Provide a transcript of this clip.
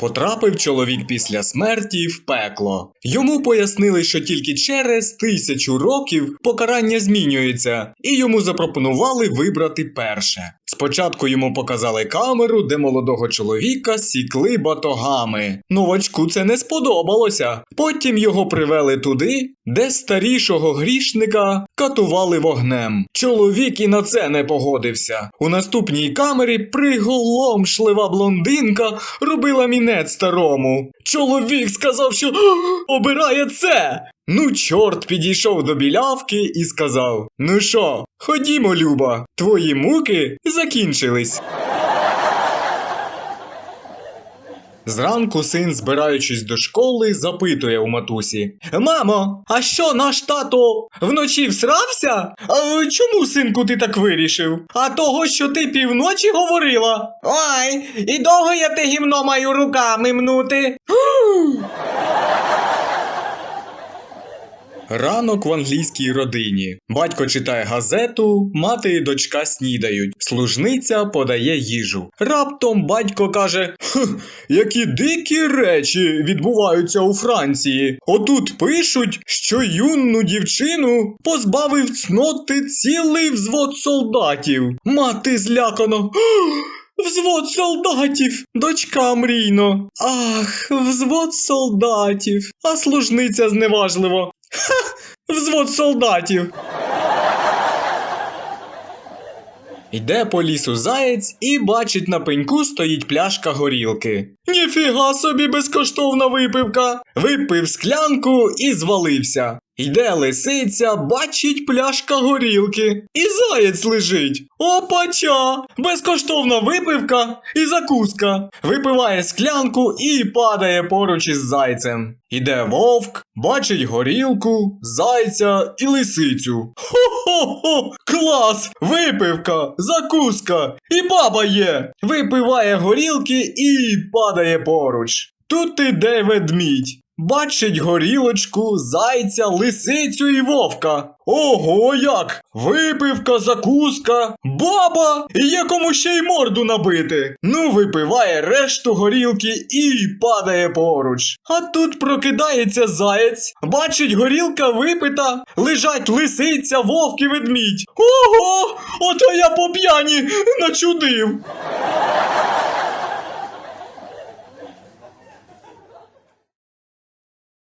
Потрапив чоловік після смерті в пекло. Йому пояснили, що тільки через тисячу років покарання змінюється, і йому запропонували вибрати перше. Спочатку йому показали камеру, де молодого чоловіка сікли батогами. Новачку це не сподобалося. Потім його привели туди, де старішого грішника катували вогнем. Чоловік і на це не погодився. У наступній камері приголомшлива блондинка робила мінець старому. Чоловік сказав, що обирає це. Ну, чорт підійшов до білявки і сказав: Ну що, ходімо, Люба, твої муки закінчились. Зранку син, збираючись до школи, запитує у матусі: Мамо, а що наш тато вночі всрався? А чому, синку, ти так вирішив? А того, що ти півночі говорила? Ой, і довго я те гімно маю руками мнути. Ранок в англійській родині. Батько читає газету, мати і дочка снідають. Служниця подає їжу. Раптом батько каже: які дикі речі відбуваються у Франції. Отут пишуть, що юну дівчину позбавив цноти цілий взвод солдатів. Мати злякано. Взвод солдатів, дочка мрійно. Ах, взвод солдатів. А служниця зневажливо. Взвод солдатів. Йде по лісу заєць і бачить на пеньку стоїть пляшка горілки. Ніфіга собі безкоштовна випивка. Випив склянку і звалився. Йде лисиця, бачить пляшка горілки. І заєць лежить. Опача! Безкоштовна випивка і закуска. Випиває склянку і падає поруч із зайцем. Іде вовк, бачить горілку, зайця і лисицю. Хо-хо-хо! Клас! Випивка, закуска і баба є. Випиває горілки і падає поруч. Тут іде ведмідь. Бачить горілочку, зайця, лисицю і вовка. Ого, як! Випивка, закуска, баба! І є кому ще й морду набити. Ну, випиває решту горілки і падає поруч. А тут прокидається заєць, бачить горілка випита, лежать лисиця, вовк і ведмідь. Ого! Ото я по п'яні начудив.